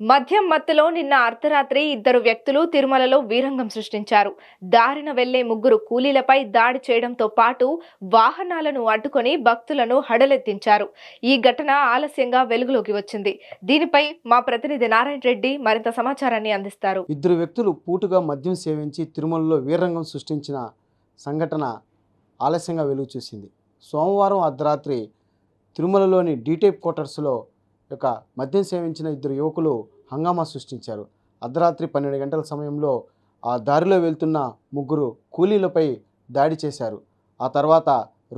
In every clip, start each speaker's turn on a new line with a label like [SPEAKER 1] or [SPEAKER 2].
[SPEAKER 1] మద్యం మత్తులో నిన్న అర్ధరాత్రి ఇద్దరు వ్యక్తులు తిరుమలలో వీరంగం సృష్టించారు. దారిన వెళ్ళే ముగ్గురు కూలీలపై దాడి చేయడంతో పాటు వాహనాలను అడ్డుకొని భక్తులను హడలెత్తించారు. ఈ ఘటన ఆలస్యంగా వెలుగులోకి వచ్చింది. దీనిపై మా ప్రతినిధి నారాయణ రెడ్డి మరింత సమాచారాన్ని అందిస్తారు.
[SPEAKER 2] ఇద్దరు వ్యక్తులు పూటుగా మద్యం సేవించి తిరుమలలో వీరంగం సృష్టించిన సంఘటన ఆలస్యంగా వెలుగు చూసింది సోమవారం అర్ధరాత్రి తిరుమలలోని డీటైప్ క్వార్టర్స్లో యొక్క మద్యం సేవించిన ఇద్దరు యువకులు హంగామా సృష్టించారు. అర్ధరాత్రి పన్నెండు గంటల సమయంలో ఆ దారిలో వెళ్తున్న ముగ్గురు కూలీలపై దాడి చేశారు. ఆ తర్వాత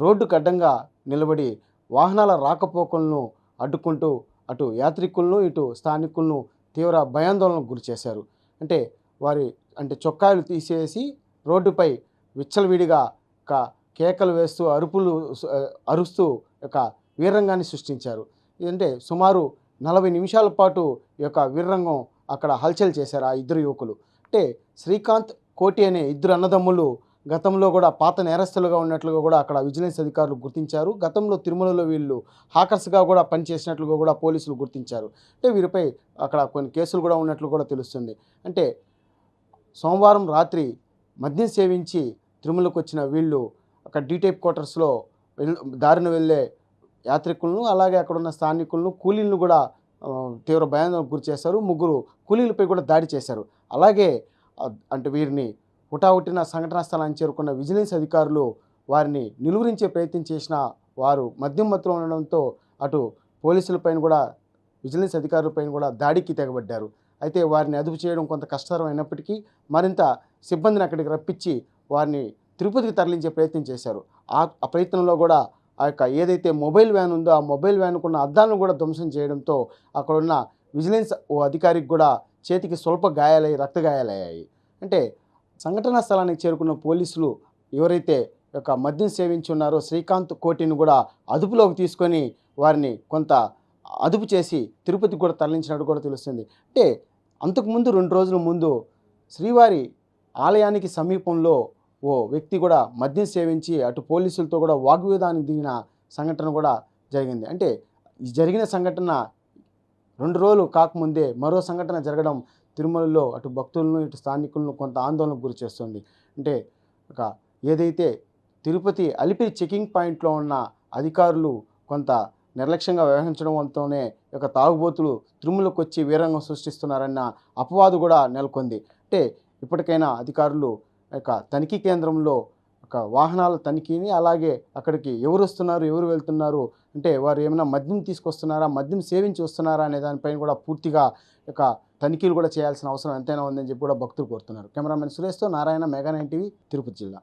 [SPEAKER 2] రోడ్డుకు అడ్డంగా నిలబడి వాహనాల రాకపోకలను అడ్డుకుంటూ అటు యాత్రికులను ఇటు స్థానికులను తీవ్ర భయాందోళనకు గురి చేశారు. అంటే వారి అంటే చొక్కాయలు తీసేసి రోడ్డుపై విచ్చలవిడిగా ఒక కేకలు వేస్తూ అరుపులు అరుస్తూ ఒక వీరంగాన్ని సృష్టించారు. అంటే సుమారు నలభై నిమిషాల పాటు ఈ యొక్క వీర్రంగం అక్కడ హల్చల్ చేశారు ఆ ఇద్దరు యువకులు. అంటే శ్రీకాంత్ కోటి అనే ఇద్దరు అన్నదమ్ములు గతంలో కూడా పాత నేరస్తులుగా ఉన్నట్లుగా కూడా అక్కడ విజిలెన్స్ అధికారులు గుర్తించారు. గతంలో తిరుమలలో వీళ్ళు హాకర్స్గా కూడా పనిచేసినట్లుగా కూడా పోలీసులు గుర్తించారు. అంటే వీరిపై అక్కడ కొన్ని కేసులు కూడా ఉన్నట్లు కూడా తెలుస్తుంది. అంటే సోమవారం రాత్రి మద్యం సేవించి తిరుమలకు వచ్చిన వీళ్ళు అక్కడ డీటైప్ క్వార్టర్స్లో వెళ్ దారిన వెళ్ళే యాత్రికులను అలాగే అక్కడ ఉన్న స్థానికులను కూలీలను కూడా తీవ్ర భయాందోళనకు గురి చేశారు. ముగ్గురు కూలీలపై కూడా దాడి చేశారు. అలాగే అంటే వీరిని హుటాహుటిన సంఘటనా స్థలాన్ని చేరుకున్న విజిలెన్స్ అధికారులు వారిని నిలువరించే ప్రయత్నం చేసిన వారు మద్యం మత్తులో ఉండడంతో అటు పోలీసులపైన కూడా విజిలెన్స్ అధికారులపైన కూడా దాడికి తెగబడ్డారు. అయితే వారిని అదుపు చేయడం కొంత కష్టతరం అయినప్పటికీ మరింత సిబ్బందిని అక్కడికి రప్పించి వారిని తిరుపతికి తరలించే ప్రయత్నం చేశారు. ఆ ప్రయత్నంలో కూడా ఆ యొక్క ఏదైతే మొబైల్ వ్యాన్ ఉందో ఆ మొబైల్ వ్యాన్కున్న అద్దాలను కూడా ధ్వంసం చేయడంతో అక్కడ ఉన్న విజిలెన్స్ ఓ అధికారికి కూడా చేతికి స్వల్ప గాయాలై రక్త గాయాలయ్యాయి. అంటే సంఘటనా స్థలానికి చేరుకున్న పోలీసులు ఎవరైతే యొక్క మద్యం సేవించి ఉన్నారో శ్రీకాంత్ కోటిని కూడా అదుపులోకి తీసుకొని వారిని కొంత అదుపు చేసి తిరుపతికి కూడా తరలించినట్టు కూడా తెలుస్తుంది. అంటే అంతకుముందు రెండు రోజుల ముందు శ్రీవారి ఆలయానికి సమీపంలో ఓ వ్యక్తి కూడా మద్యం సేవించి అటు పోలీసులతో కూడా వాగ్వివాదానికి దిగిన సంఘటన కూడా జరిగింది. అంటే ఈ జరిగిన సంఘటన రెండు రోజులు కాకముందే మరో సంఘటన జరగడం తిరుమలలో అటు భక్తులను ఇటు స్థానికులను కొంత ఆందోళనకు గురి చేస్తుంది. అంటే ఒక ఏదైతే తిరుపతి అలిపిరి చెకింగ్ పాయింట్లో ఉన్న అధికారులు కొంత నిర్లక్ష్యంగా వ్యవహరించడం వల్లతోనే యొక్క తాగుబోతులు తిరుమలకు వచ్చి వీరంగం సృష్టిస్తున్నారన్న అపవాదు కూడా నెలకొంది. అంటే ఇప్పటికైనా అధికారులు యొక్క తనిఖీ కేంద్రంలో ఒక వాహనాల తనిఖీని అలాగే అక్కడికి ఎవరు వస్తున్నారు ఎవరు వెళ్తున్నారు అంటే వారు ఏమైనా మద్యం తీసుకొస్తున్నారా మద్యం సేవించి వస్తున్నారా అనే దానిపైన కూడా పూర్తిగా యొక్క తనిఖీలు కూడా చేయాల్సిన అవసరం ఎంతైనా ఉందని చెప్పి కూడా భక్తులు కోరుతున్నారు. Cameraman సురేష్తో Narayana mega nine TV Tirupati జిల్లా.